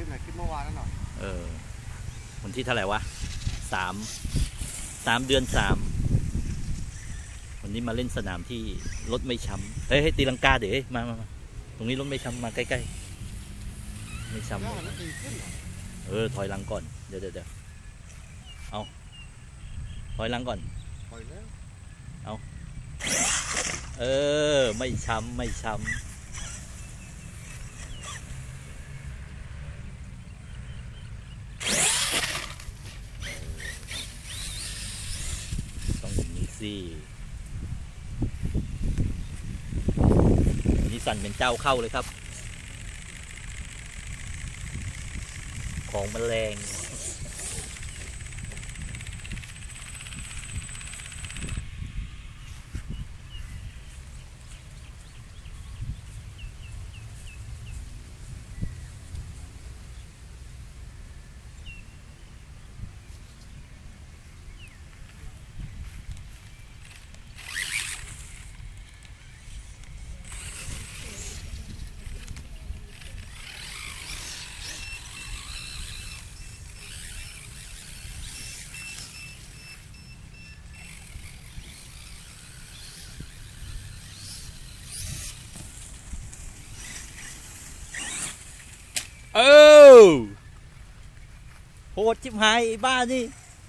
ลิปไหนคลิปเมื่อวานนั่นหน่อยเออวันที่เท่าไหร่วะสามสามเดือนสามวันนี้มาเล่นสนามที่รถไม่ช้ำเฮ้ยเฮ้ยตีลังกาเดี๋ยวเฮ้ยมามามาตรงนี้รถไม่ช้ำมาใกล้ๆไม่ช้ำแล้วมันตีขึ้นเหรอเออถอยหลังก่อนเดี๋ยวเดี๋ยวเดี๋ยวเอาถอยหลังก่อนปล่อยแล้วเออไม่ช้ำไม่ช้ำ ซี่นี่สั่นเป็นเจ้าเข้าเลยครับ ของแมลง เออ โหดชิบหายไอ้บ้านี่